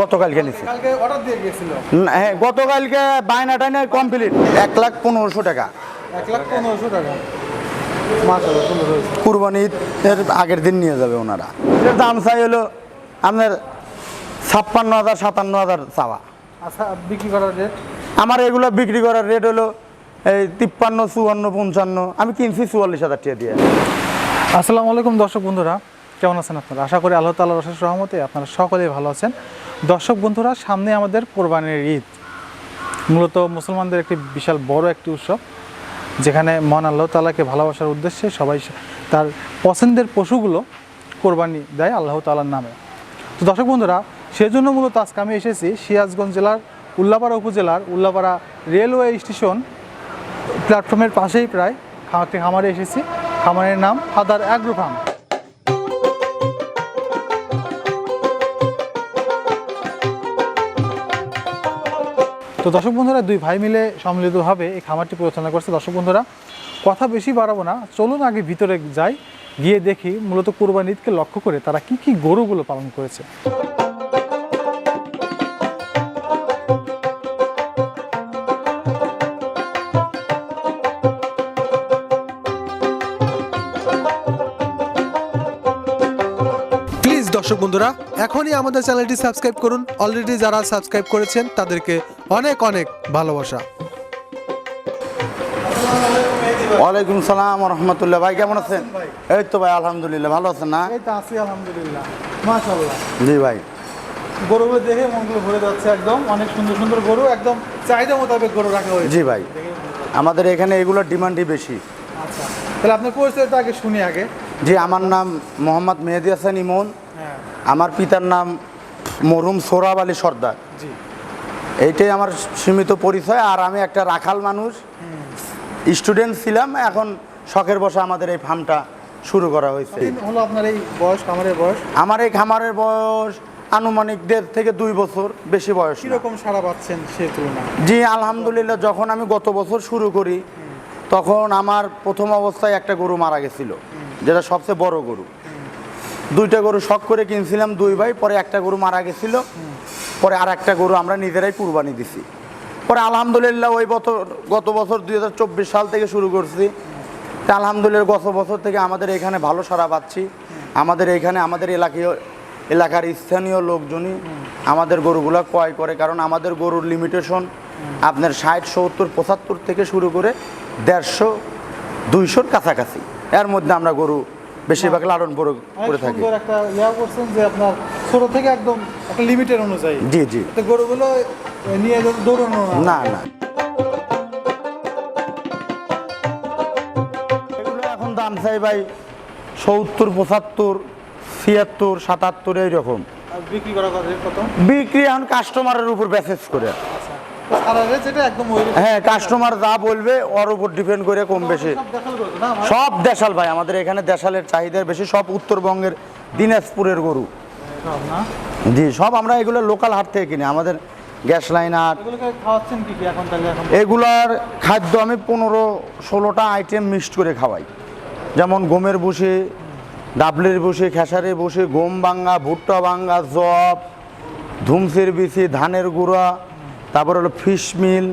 গতকালকে না, হ্যাঁ গতকালকে বায়না টাইনা কমপ্লিট এক লাখ পনেরোশো টাকা। এক লাখ পনেরোশো টাকা। মাশাআল্লাহ সুন্দর হয়েছে। কুরবানি ঈদের আগের দিন নিয়ে যাবে ওনারা। দাম চাই হলো আপনার ছাপ্পান্ন হাজার সাতান্ন হাজার চাওয়া। আচ্ছা বিক্রি করার রেট আমার এগুলো বিক্রি করার রেট হলো এই তিপ্পান্ন চুয়ান্ন পঞ্চান্ন। আমি কিনছি চুয়াল্লিশ হাজার টাকা দিয়ে। আসসালামু আলাইকুম দর্শক বন্ধুরা, কেমন আছেন আপনারা? আশা করি আল্লাহ তাআলার অশেষ রহমতে আপনারা সকলেই ভালো আছেন। দর্শক বন্ধুরা, সামনে আমাদের কোরবানির ঈদ। মূলত মুসলমানদের একটি বিশাল বড় একটি উৎসব, যেখানে মন আল্লাহ তাআলাকে ভালোবাসার উদ্দেশ্যে সবাই তার পছন্দের পশুগুলো কোরবানি দেয় আল্লাহ তাআলার নামে। তো দর্শক বন্ধুরা, সেজন্য মূলত আজকে আমি এসেছি সিরাজগঞ্জ জেলার উল্লাপাড়া উপজেলার উল্লাপাড়া রেলওয়ে স্টেশন প্ল্যাটফর্মের পাশেই প্রায় একটি খামারে এসেছি। খামারের নাম ফাদার অ্যাগ্রো ফার্ম। তো দর্শক বন্ধুরা, দুই ভাই মিলে সম্মিলিতভাবে এই খামারটি পরিচালনা করছে। দর্শক বন্ধুরা, কথা বেশি বাড়াবো না, চলুন আগে ভিতরে যাই, গিয়ে দেখি মূলত কোরবানি ঈদকে লক্ষ্য করে তারা কি কি গরুগুলো পালন করেছে। দর্শক বন্ধুরা এখনই আমাদের চ্যানেলটি সাবস্ক্রাইব করুন। অলরেডি যারা সাবস্ক্রাইব করেছেন তাদেরকে অনেক অনেক ভালোবাসা। ওয়ালাইকুম সালাম রহমতুল্লাহ ভাই কেমন আছেন? এই তো ভাই আলহামদুলিল্লাহ ভালো আছেন না? এই তো আছি আলহামদুলিল্লাহ। মাশাল্লাহ জি ভাই। গরুগুলো দেখে মনগুলো ভরে যাচ্ছে একদম। অনেক সুন্দর সুন্দর গরু একদম চাহিদা মোতাবেক গরু রাখা হয়েছে। জি ভাই। আমাদের এখানে এগুলোর ডিমান্ডই বেশি। আচ্ছা। তাহলে আপনার পরিচয়টা আগে শুনি আগে। জি আমার নাম মোহাম্মদ মেহেদি হাসান ইমন। আমার পিতার নাম মরহুম সোরাব আলী সর্দার। এইটাই আমার সীমিত পরিচয় আর আমি একটা রাখাল মানুষ। স্টুডেন্ট ছিলাম এখন শখের বসে আমাদের এই ফার্মটা শুরু করা হয়েছে। হলো আপনার এই বয়স খামারের বয়স? আমার এই খামারের বয়স আনুমানিক দেড় থেকে দুই বছর বেশি বয়স। কীরকম সারা পাচ্ছেন সেই তুলনায়? জি আলহামদুলিল্লাহ যখন আমি গত বছর শুরু করি তখন আমার প্রথম অবস্থায় একটা গরু মারা গেছিল যেটা সবচেয়ে বড় গরু। দুইটা গরু শখ করে কিনছিলাম দুই ভাই, পরে একটা গরু মারা গেছিল। পরে আর একটা গরু আমরা নিজেরাই কুরবানি দিছি। পরে আলহামদুলিল্লাহ ওই বছর, গত বছর দুই হাজার চব্বিশ সাল থেকে শুরু করছি। তা আলহামদুলিল্লাহ গত বছর থেকে আমাদের এখানে ভালো সারা পাচ্ছি। আমাদের এখানে, আমাদের এলাকায়, এলাকার স্থানীয় লোকজনই আমাদের গরুগুলো ক্রয় করে। কারণ আমাদের গরুর লিমিটেশন আপনার ষাট, সত্তর, পঁচাত্তর থেকে শুরু করে দেড়শো, দুইশোর কাছাকাছি। এর মধ্যে আমরা গরু বেশিরভাগ লালন বড় করে থাকি। সুন্দর একটা ইয়া করছেন যে আপনার ছোট থেকে একদম একটা লিমিটের অনুযায়ী। জি জি। তো গরুগুলো নিয়ে দৌড়ানো না না এগুলো এখন দাম চাই ভাই সত্তর পঁচাত্তর ছিয়াত্তর সাতাত্তর এইরকম। বিক্রি করা কত? বিক্রি এখন কাস্টমারের উপর ব্যাসেস করে। হ্যাঁ কাস্টমার যা বলবে ওর উপর ডিপেন্ড করে কম বেশি। সব দেশাল ভাই আমাদের এখানে দেশালের চাহিদা বেশি সব উত্তরবঙ্গের দিনাজপুরের গরু। জি সব আমরা এগুলো লোকাল হাট থেকে কিনি আমাদের গ্যাস লাইন এখন এগুলার খাদ্য আমি পনেরো ষোলোটা আইটেম মিক্সড করে খাওয়াই। যেমন গমের বসে ডাবলের বসে খেসারের বসে গম ভাঙ্গা ভুট্টা ভাঙ্গা জব ধুমসের বিচি ধানের গুঁড়া তারপরে হলো ফিশ মিল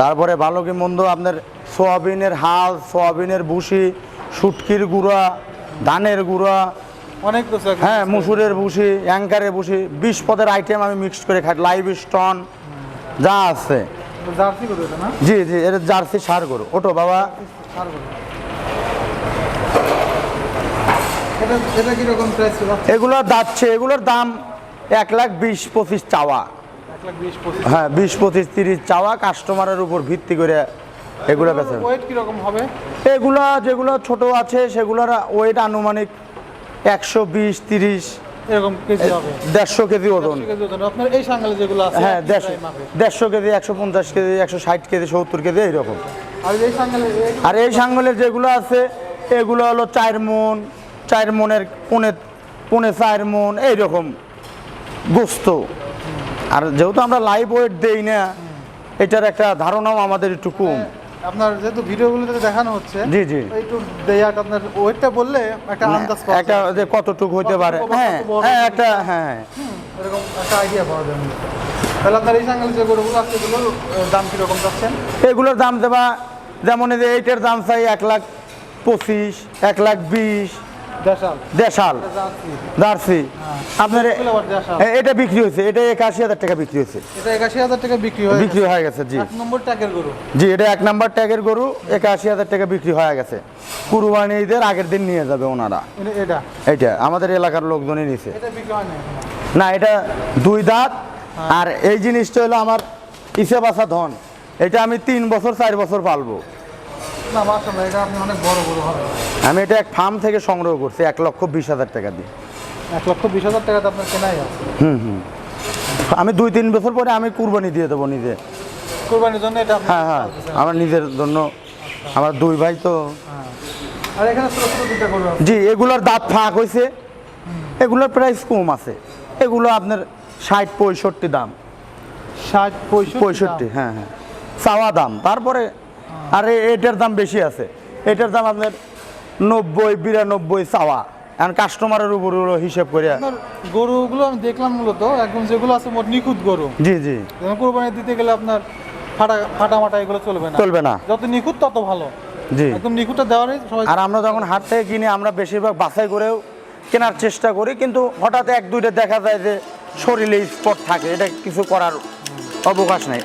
তারপরে ভালো কি মন্দ আপনার সোয়াবিনের হাল সোয়াবিনের ভুসি শুটকির গুঁড়া ধানের গুঁড়া অনেক কিছু হ্যাঁ মুসুরের ভুসি অ্যাঙ্কারের ভুসি বিশ পদের আইটেম আমি মিক্সড করে খাই লাইভ স্টন যা আছে। করে জি জি এটা জার্সি সার গরু। ওটো বাবা। করে এগুলোর যাচ্ছে এগুলোর দাম এক লাখ বিশ পঁচিশ চাওয়া। হ্যাঁ বিশ পঁচিশ তিরিশ চাওয়া কাস্টমারের উপর ভিত্তি করে এগুলো বেচে। ওয়েট কীরকম হবে? এগুলা যেগুলো ছোট আছে সেগুলোর ওয়েট আনুমানিক একশো বিশ তিরিশ এরকম কেজি হবে। দেড়শো কেজি ওজন। আপনার এই সাঙ্গালে যেগুলো আছে হ্যাঁ দেড়শো দেড়শো কেজি একশো পঞ্চাশ কেজি একশো ষাট কেজি সত্তর কেজি এইরকম। আর এই সাঙ্গালে আর এই সাঙ্গলের যেগুলো আছে এগুলো হলো চার মন চার মনের পনে পনে চার মন এইরকম। গোস্ত। আর যেহেতু আমরা লাইভ ওয়েট দেই না এটার একটা ধারণাও আমাদের একটু কম। আপনার যেহেতু ভিডিওগুলোতে দেখানো হচ্ছে জি জি। একটু দেয়াক আপনার ওয়েটটা বললে একটা আন্দাজ পাওয়া একটা যে কতটুকু হতে পারে। হ্যাঁ হ্যাঁ একটা হ্যাঁ এরকম একটা আইডিয়া পাওয়া যায়। তাহলে আপনার এই সাঙ্গাল যে গরুগুলো আছে এগুলোর দাম কীরকম যাচ্ছেন এগুলোর দাম দেবা যেমন এই যে এইটার দাম চাই এক লাখ পঁচিশ এক লাখ বিশ দেশাল। জার্সি। জার্সি আপনার এটা বিক্রি হয়েছে। এটা একাশি হাজার টাকা বিক্রি হয়েছে। এটা একাশি হাজার টাকা বিক্রি হয়ে বিক্রি হয়ে গেছে জি। এক নম্বর ট্যাগের গরু। জি এটা এক নাম্বার ট্যাগের গরু। একাশি হাজার টাকা বিক্রি হয়ে গেছে। কুরবানি ঈদের আগের দিন নিয়ে যাবে ওনারা। এটা এইটা আমাদের এলাকার লোকজনই নিছে। এটা হয় না না এটা দুই দাঁত। আর এই জিনিসটা হলো আমার ইসে বাসা ধন। এটা আমি তিন বছর চার বছর পালবো। না মাশাআল্লাহ এটা আপনি অনেক বড় গরু হবে। আমি এটা এক ফার্ম থেকে সংগ্রহ করছি এক লক্ষ বিশ হাজার টাকা দিয়ে। এক লক্ষ বিশ হাজার টাকাতে আপনার কেনাই আছে। হুম হুম। আমি দুই তিন বছর পরে আমি কুরবানি দিয়ে দেবো নিজে। কুরবানির জন্য এটা হ্যাঁ হ্যাঁ আমার নিজের জন্য। আমার দুই ভাই তো। হ্যাঁ। আর এখানে ছোট ছোট দুটা গরু আছে। জি এগুলোর দাঁত ফাঁক হয়েছে এগুলোর প্রাইস কম আছে। এগুলো আপনার ষাট পঁয়ষট্টি দাম। ষাট পঁয়ষট্টি পঁয়ষট্টি হ্যাঁ হ্যাঁ। চাওয়া দাম। তারপরে আর এটার দাম বেশি আছে। এটার দাম আপনার নব্বই বিরানব্বই চাওয়া। এখন কাস্টমারের উপর হিসেব করে গরুগুলো আমি দেখলাম মূলত একদম যেগুলো আছে মোট নিখুঁত গরু। জি জি। কোরবানি দিতে গেলে আপনার ফাটা ফাটা মাটা এগুলো চলবে না। চলবে না। যত নিখুঁত তত ভালো। জি। একদম নিখুঁতটা দেওয়ারই সবাই আর আমরা যখন হাট থেকে কিনি আমরা বেশিরভাগ বাছাই করেও কেনার চেষ্টা করি কিন্তু হঠাৎ এক দুইটা দেখা যায় যে শরীরে স্পট থাকে এটা কিছু করার অবকাশ নেই।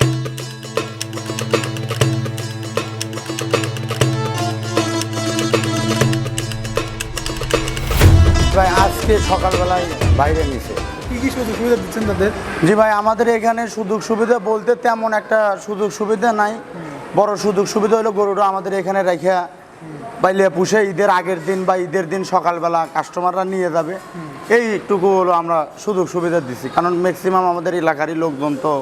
আজকে সকালবেলায় বাইরে নিছে। কি কি সুযোগ সুবিধা দিচ্ছেন তাদের জি ভাই আমাদের এখানে সুযোগ সুবিধা বলতে তেমন একটা সুযোগ সুবিধা নাই। বড় সুযোগ সুবিধা হলো গরুটা আমাদের এখানে রেখে বাইলে পুষে ঈদের আগের দিন বা ঈদের দিন সকালবেলা কাস্টমাররা নিয়ে যাবে। এই একটুকু হলো আমরা সুযোগ সুবিধা দিছি। কারণ ম্যাক্সিমাম আমাদের এলাকারই লোকজন তো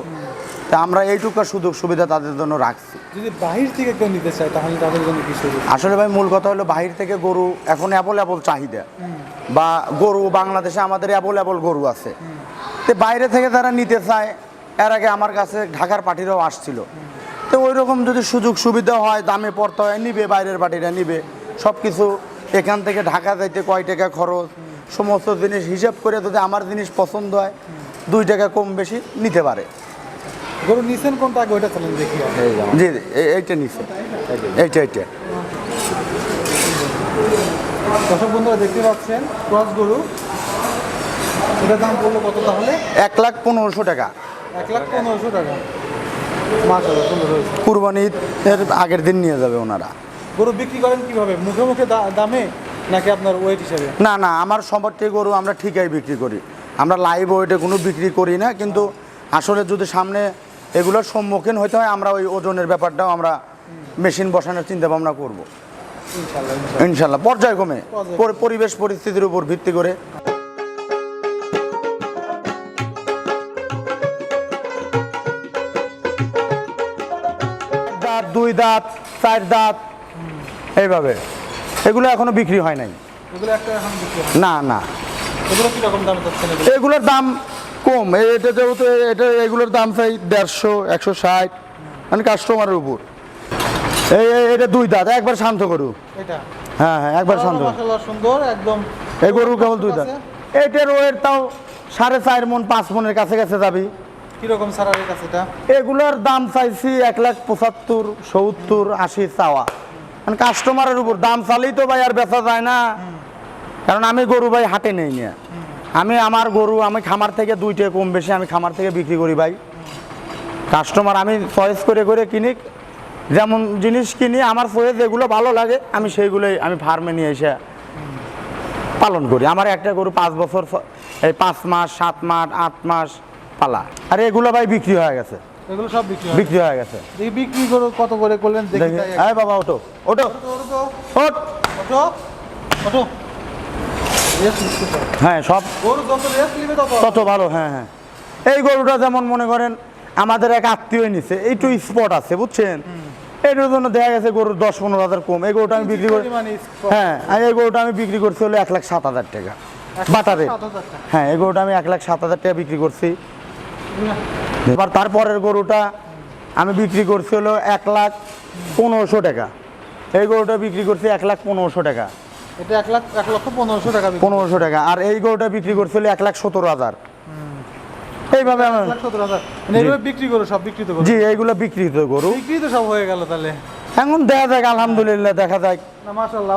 তা আমরা এইটুকু সুযোগ সুবিধা তাদের জন্য রাখছি। যদি বাহির থেকে কেউ নিতে চায় তাহলে তাদের জন্য কি সুযোগ? আসলে ভাই মূল কথা হলো বাহির থেকে গরু এখন অ্যাবল চাহিদা। বা গরু বাংলাদেশে আমাদের অ্যাবল গরু আছে। তো বাইরে থেকে তারা নিতে চায় এর আগে আমার কাছে ঢাকার পার্টিরাও আসছিল। তো ওই রকম যদি সুযোগ সুবিধা হয় দামে পড়তে হয় নিবে বাইরের পার্টিরা নিবে। সব কিছু এখান থেকে ঢাকা যাইতে কয় টাকা খরচ? সমস্ত জিনিস হিসাব করে যদি আমার জিনিস পছন্দ হয় দুই টাকা কম বেশি নিতে পারে। গরু নিছেন কোনটা? আগে ওইটা চলেন দেখি। জি এইটা নিছে। এইটা এইটা। দর্শক বন্ধুরা দেখতে পাচ্ছেন ক্রস গরু। এটার দাম পড়ল কত তাহলে? এক লাখ পনেরোশো টাকা। এক লাখ পনেরোশো টাকা। মাশাআল্লাহ সুন্দর হয়েছে। কুরবানি আগের দিন নিয়ে যাবে ওনারা। গরু বিক্রি করেন কীভাবে? মুখে মুখে দামে নাকি আপনার ওয়েট হিসেবে? না না আমার সম্পত্তি গরু আমরা ঠিকই বিক্রি করি। আমরা লাইভ ওয়েটে কোনো বিক্রি করি না কিন্তু আসলে যদি সামনে এগুলোর সম্মুখীন হতে হয় আমরা ওই ওজনের ব্যাপারটাও আমরা মেশিন বসানোর চিন্তা ভাবনা করব। ইনশাল্লাহ পর্যায়ক্রমে। পরিবেশ পরিস্থিতির উপর ভিত্তি করে। দাঁত দুই দাঁত চার দাঁত এইভাবে। এগুলো এখনও বিক্রি হয় নাই। না না। এগুলোর দাম কম। এটা যেহেতু এটা এগুলোর দাম চাই দেড়শো একশো ষাট মানে কাস্টমারের উপর। এই এটা দুই দাঁত একবার শান্ত করু। হ্যাঁ হ্যাঁ একবার শান্ত। সুন্দর একদম এই গরু কেবল দুই দাঁত। আছে? এইটার ওয়েট তাও সাড়ে চার মন পাঁচ মনের কাছে কাছে যাবি। কীরকম সারারের কাছে এটা? এগুলোর দাম চাইছি এক লাখ পঁচাত্তর সত্তর আশি চাওয়া। মানে কাস্টমারের উপর। দাম চালেই তো ভাই আর বেচা যায় না। কারণ আমি গরু ভাই হাটে নেই না আমি আমার গরু আমি খামার থেকে দুইটা কম বেশি আমি খামার থেকে বিক্রি করি ভাই। কাস্টমার আমি চয়েস করে করে কিনি যেমন জিনিস কিনি আমার চয়েস যেগুলো ভালো লাগে আমি সেইগুলোই আমি ফার্মে নিয়ে এসে পালন করি। আমার একটা গরু পাঁচ বছর এই পাঁচ মাস সাত মাস আট মাস পালা। আর এগুলো ভাই বিক্রি হয়ে গেছে। এগুলো সব বিক্রি বিক্রি হয়ে গেছে। দেখি বিক্রি করে কত করে করলেন দেখি দেখি। বাবা ওটো ওটো ওটো, ওটো, ওট ওটো, ওটো। Rest নিচ্ছে তো। হ্যাঁ সব তত ভালো হ্যাঁ হ্যাঁ। এই গরুটা যেমন মনে করেন আমাদের এক আত্মীয় নিছে একটু স্পট আছে বুঝছেন? এটার জন্য দেখা গেছে গরুর দশ পনেরো হাজার কম। এই গরুটা আমি বিক্রি করি হ্যাঁ এই গরুটা আমি বিক্রি করছি হলো এক লাখ সাত হাজার টাকা। বাটারে। হ্যাঁ এই গরুটা আমি এক লাখ সাত হাজার টাকা বিক্রি করছি। এবার তারপরের গরুটা আমি বিক্রি করছি হলো এক লাখ পনেরোশো টাকা। এই গরুটা বিক্রি করছি এক লাখ পনেরোশো টাকা। এটা এক লাখ এক লক্ষ পনেরোশো টাকা বিক্রি। পনেরোশো টাকা। আর এই গরুটা বিক্রি করছিল এক লাখ সতেরো হাজার। এইভাবে মানে বিক্রি করো সব বিক্রি তো জি এইগুলো বিক্রিত গরু। বিক্রি তো সব হয়ে গেল তাহলে। এখন দেখা যাক আলহামদুলিল্লাহ দেখা যাক।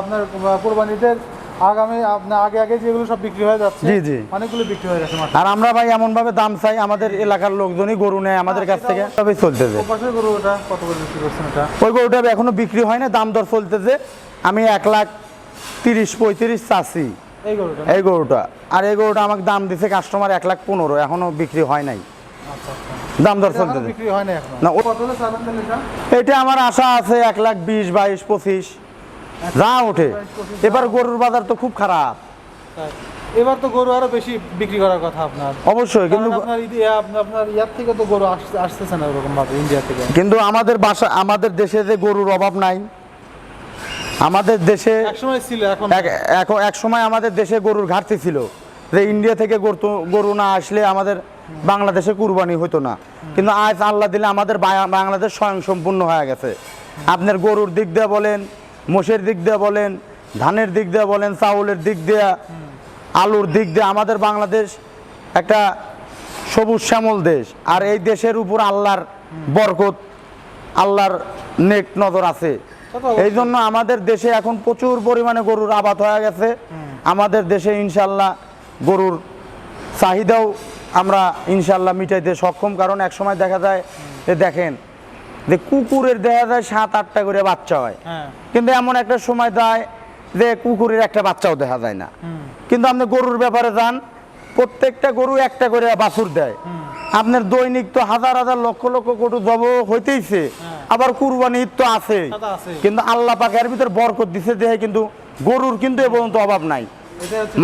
আপনার কোরবানিদের আগামী আপনার আগে আগে যেগুলো সব বিক্রি হয়ে যাচ্ছে জি, জি। অনেকগুলো বিক্রি হয়ে গেছে আর আমরা ভাই এমন ভাবে দাম চাই আমাদের এলাকার লোকজনই গরু নেয় আমাদের কাছ থেকে। তবে চলতেছে। পাশের গরু ওটা কত করে বিক্রি করছেন এটা? ওই গরুটা এখনও বিক্রি হয় না দাম দর চলতেছে। আমি এক লাখ তিরিশ পঁয়ত্রিশ চাচ্ছি এই গরুটা? আর এই গরুটা আমাকে দাম দিছে কাস্টমার এক লাখ পনেরো এখনও বিক্রি হয় নাই। আচ্ছা আচ্ছা। দাম দর এটা? না আমার আশা আছে এক লাখ বিশ বাইশ পঁচিশ। যা ওঠে। এবার গরুর বাজার তো খুব খারাপ। এবার তো গরু আরও বেশি বিক্রি করার কথা আপনার। অবশ্যই কিন্তু আপনার আপনার ইয়ার থেকে তো গরু আসতে আসতেছে না ওরকম ভাবে ইন্ডিয়া থেকে। কিন্তু আমাদের বাসা আমাদের দেশে যে গরুর অভাব নাই আমাদের দেশে এখন এক সময় আমাদের দেশে গরুর ঘাটতি ছিল। যে ইন্ডিয়া থেকে গরু না আসলে আমাদের বাংলাদেশে কুরবানি হতো না। কিন্তু আজ আল্লাহ দিলে আমাদের বাংলাদেশ স্বয়ং সম্পূর্ণ হয়ে গেছে। আপনার গরুর দিক দিয়ে বলেন মোষের দিক দিয়ে বলেন ধানের দিক দিয়ে বলেন চাউলের দিক দিয়ে আলুর দিক দিয়ে আমাদের বাংলাদেশ একটা সবুজ শ্যামল দেশ। আর এই দেশের উপর আল্লাহর বরকত আল্লাহর নেক নজর আছে। এই জন্য আমাদের দেশে এখন প্রচুর পরিমাণে গরুর আবাদ হয়ে গেছে। আমাদের দেশে ইনশাল্লাহ গরুর চাহিদাও আমরা ইনশাল্লাহ মিটাইতে সক্ষম। কারণ এক সময় দেখা যায় যে দেখেন যে কুকুরের দেখা যায় সাত আটটা করে বাচ্চা হয়। হ্যাঁ। কিন্তু এমন একটা সময় দেয় যে কুকুরের একটা বাচ্চাও দেখা যায় না। কিন্তু আপনি গরুর ব্যাপারে যান প্রত্যেকটা গরু একটা করে বাছুর দেয়। আপনার দৈনিক তো হাজার হাজার লক্ষ লক্ষ গরু জব হইতেইছে। আবার কুরবানি ঈদ তো আছে। কিন্তু আল্লাহ পাক এর ভিতর বরকত দিছে দেহে কিন্তু গরুর কিন্তু এ পর্যন্ত অভাব নাই।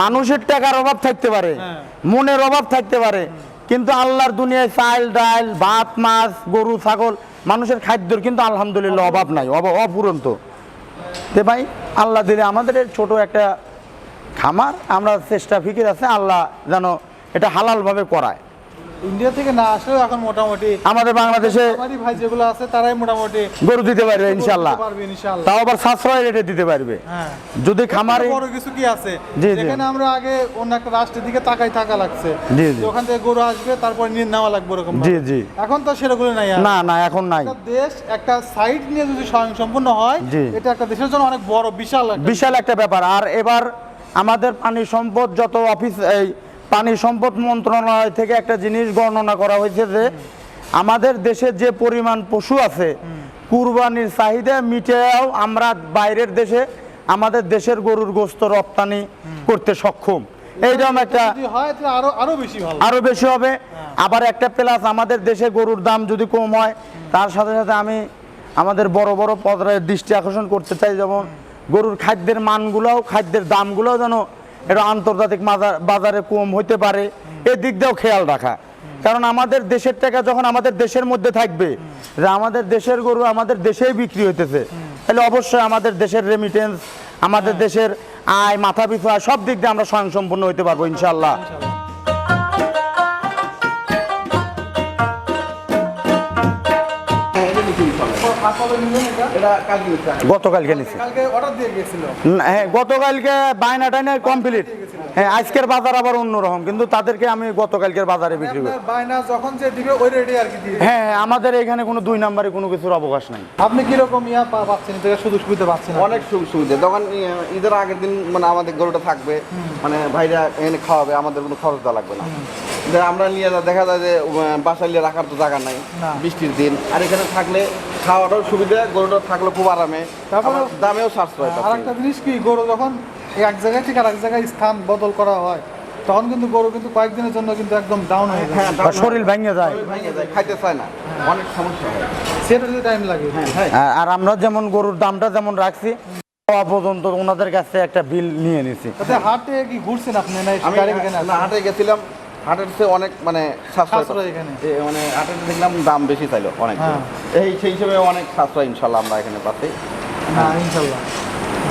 মানুষের টাকার অভাব থাকতে পারে হ্যাঁ। মনের অভাব থাকতে পারে কিন্তু আল্লাহর দুনিয়ায় চাল ডাল ভাত মাছ গরু ছাগল মানুষের খাদ্যর কিন্তু আলহামদুলিল্লাহ অভাব নাই অভাব অপুরন্ত। তে ভাই আল্লাহ দিলে আমাদের ছোট একটা খামার আমরা চেষ্টা ফিকির আছে আল্লাহ যেন এটা হালালভাবে করায়। ইন্ডিয়া থেকে না আসলেও এখন মোটামুটি আমাদের বাংলাদেশে ভাই যেগুলো আছে তারাই মোটামুটি গরু দিতে পারবে ইনশাল্লাহ। করতে পারবে ইনশাআল্লাহ তাও আবার সাশ্রয় রেটে দিতে পারবে। হ্যাঁ। যদি খামারে বড় কিছু কি আছে। যেখানে আমরা আগে অন্য একটা রাষ্ট্রের দিকে তাকাই থাকা লাগছে। জি, জি। ওখান থেকে গরু আসবে তারপর নিয়ে নেওয়া লাগবে ওরকম জি জি। এখন তো সেরকম নাই না না এখন নাই। দেশ একটা সাইড নিয়ে যদি স্বয়ং সম্পূর্ণ হয় এটা একটা দেশের জন্য অনেক বড় বিশাল একটা বিশাল একটা ব্যাপার। আর এবার আমাদের পানি সম্পদ যত অফিস এই পানি সম্পদ মন্ত্রণালয় থেকে একটা জিনিস গণনা করা হয়েছে যে আমাদের দেশে যে পরিমাণ পশু আছে কুরবানির চাহিদা মিটেও আমরা বাইরের দেশে আমাদের দেশের গরুর গোস্ত রপ্তানি করতে সক্ষম। এইরকম একটা হয় আরও বেশি হবে। আবার একটা প্লাস আমাদের দেশে গরুর দাম যদি কম হয় তার সাথে সাথে আমি আমাদের বড় বড় পদরের দৃষ্টি আকর্ষণ করতে চাই যেমন গরুর খাদ্যের মানগুলোও খাদ্যের দামগুলোও যেন এটা আন্তর্জাতিক বাজারে কম হইতে পারে। এদিক দিয়েও খেয়াল রাখা। কারণ আমাদের দেশের টাকা যখন আমাদের দেশের মধ্যে থাকবে, যে আমাদের দেশের গরু আমাদের দেশেই বিক্রি হইতেছে, তাহলে অবশ্যই আমাদের দেশের রেমিটেন্স আমাদের দেশের আয়, মাথা পিছু আয়, সব দিক দিয়ে আমরা স্বয়ংসম্পূর্ণ হইতে পারব ইনশাল্লাহ গতকালকে নিছি। কালকে অর্ডার দিয়ে গেছিল না, হ্যাঁ গতকালকে বায়না টাইনা কমপ্লিট হ্যাঁ আজকের বাজার আবার অন্যরকম কিন্তু তাদেরকে আমি গতকালকের বাজারে বিক্রি করি। বায়না যখন যে দিবে ওই রেটে আর কি হ্যাঁ আমাদের এখানে কোনো দুই নাম্বারে কোনো কিছুর অবকাশ নাই। আপনি কীরকম ইয়া পা- পাচ্ছেন? এটা সুযোগ সুবিধা পাচ্ছেন অনেক সুযোগ সুবিধা। তখন ই- ঈদের আগের দিন মানে আমাদের গরুটা থাকবে মানে ভাইরা এনে খাওয়াবে আমাদের কোনো খরচ দেওয়া লাগবে না। আমরা নিয়ে যা দেখা যায় যে বাসায় নিয়ে রাখার তো জায়গা নাই। বৃষ্টির দিন। আর এখানে থাকলে খাওয়াটাও সুবিধা গরুটা থাকলে খুব আরামে। তারপরে- দামেও সাশ্রয় আর একটা জিনিস কি গরু যখন এক জায়গায় থেকে আর এক জায়গায় স্থান বদল করা হয় তখন কিন্তু গরু কিন্তু কয়েকদিনের জন্য কিন্তু একদম ডাউন হয়ে যায়। হ্যাঁ শরীর ভেঙে যায়। ভেঙে যায় খাইতে চায় না। অনেক সমস্যা হয়। সেটা যদি টাইম লাগে। হ্যাঁ আর- আমরা যেমন গরুর দামটা যেমন রাখছি পর্যন্ত ওনাদের কাছে একটা বিল নিয়ে নিছি। হাটে কি ঘুরছেন আপনি? না আমি না, হাটে গেছিলাম হাটের চেয়ে অনেক মানে সাশ্রয় সাশ্রয় এখানে। মানে হাটে দেখলাম দাম বেশি চাইলো অনেক হ্যাঁ। এই সেই হিসেবে অনেক সাশ্রয় ইনশাল্লাহ আমরা এখানে পাচ্ছি। না ইনশাল্লাহ।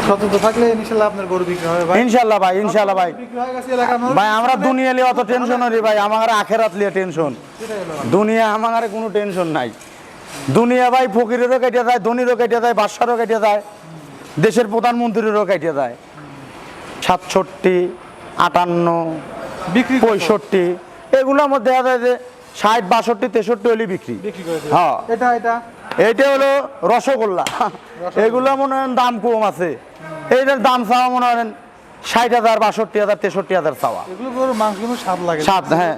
সতর্ক থাকলে ইনশাল্লাহ আপনার গরু বিক্রি হবে ভাই। ইনশাল্লাহ ভাই ইনশাল্লাহ ভাই। বিক্রি হয়ে গেছে এলাকার মানুষ ভাই আমরা দুনিয়া অত টেনশন হরি ভাই আমার আখেরাত লিয়ে টেনশন দুনিয়া আমার কোনো টেনশন নাই। দুনিয়া ভাই ফকিরেরও কেটে যায় ধনীরও কেটে যায় বাদশারও কেটে যায় দেশের প্রধানমন্ত্রীরও কেটে যায় সাতষট্টি আটান্ন বিক্রি? পঁয়ষট্টি। এগুলোর মধ্যে দেখা যায় যে ষাট বাষট্টি তেষট্টি হলে বিক্রি। হ্যাঁ। এটা এটা? এইটা হলো রসগোল্লা। এগুলো মনে হয় দাম কম আছে। এইটার দাম চাওয়া মনে হয় ষাট হাজার বাষট্টি হাজার তেষট্টি হাজার চাওয়া। স্বাদ লাগে। স্বাদ, হ্যাঁ।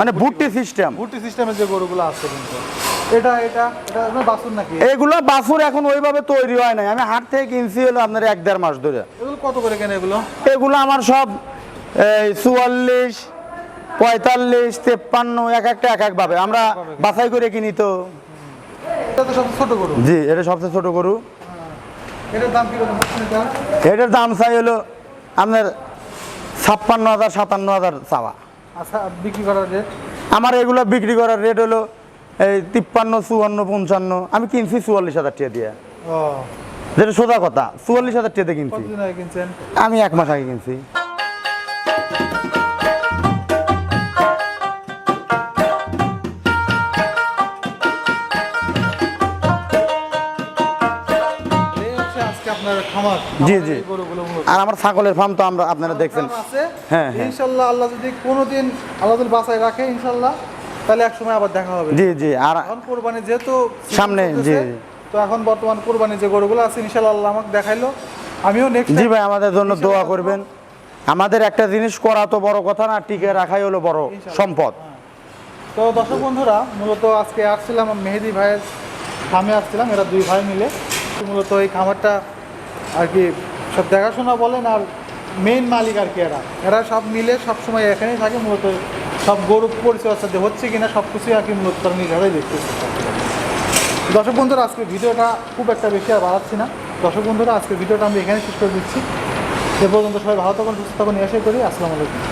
মানে ভুট্টি সিস্টেম। ভুট্টি সিস্টেমের যে গরুগুলো আছে কিন্তু। এটা এটা এটা নাকি? এগুলো বাছুর এখন ওইভাবে তৈরি হয় নাই। আমি হাট থেকে কিনছি হলো আপনার এক দেড় মাস ধরে। এগুলো কত করে কেন এগুলো? এগুলো আমার সব এই চুয়াল্লিশ পঁয়তাল্লিশ তেপ্পান্ন এক একটা এক এক ভাবে। আমরা বাছাই করে কিনি তো। জি এটা সবচেয়ে ছোট গরু। এটার দাম এটা? এটার দাম চাই হলো আপনার ছাপ্পান্ন হাজার সাতান্ন হাজার চাওয়া। আচ্ছা বিক্রি করার রেট আমার এগুলো বিক্রি করার রেট হলো এই তিপ্পান্ন চুয়ান্ন পঞ্চান্ন। আমি কিনছি চুয়াল্লিশ হাজার টাকা দিয়ে। যেটা সোজা কথা চুয়াল্লিশ হাজার টাকা দিয়ে কিনছি। আমি এক মাস আগে কিনছি। জি, জি। আর আমার ছাগলের ফার্ম তো আমরা আপনারা দেখছেন। হ্যাঁ, হ্যাঁ। ইনশাল্লাহ আল্লাহ যদি কোনোদিন আল্লাহ বাঁচায় রাখে ইনশাল্লাহ তাহলে এক সময় আবার দেখা হবে। জি জি আর এখন কোরবানি যেহেতু সামনে, জি। তো এখন বর্তমান কোরবানি যে গরুগুলো আছে ইনশাল্লাহ আল্লাহ আমাকে দেখাইলো। আমিও নেক্সট জি ভাই আমাদের জন্য দোয়া করবেন। আমাদের একটা জিনিস করা তো বড় কথা না টিকে রাখাই হলো বড় সম্পদ। তো দর্শক বন্ধুরা মূলত আজকে আসছিলাম মেহেদি ভাইয়ের ফার্মে আসছিলাম এরা দুই ভাই মিলে। তো মূলত এই খামারটা আর কি সব দেখাশোনা বলেন আর মেইন মালিক আর কি এরা। এরা সব মিলে সব সময় এখানেই থাকে, মূলত সব গরু পরিচর্যা হচ্ছে কিনা সব কিছুই আর কি মূলত তারা নিজেরাই দেখতে দর্শক বন্ধুরা আজকে ভিডিওটা খুব একটা বেশি আর বাড়াচ্ছি না। দর্শক বন্ধুরা আজকে ভিডিওটা আমি এখানে শেষ করে দিচ্ছি। সে পর্যন্ত সবাই ভালো থাকুন, সুস্থ থাকুন এসে করি। আসসালামু আলাইকুম।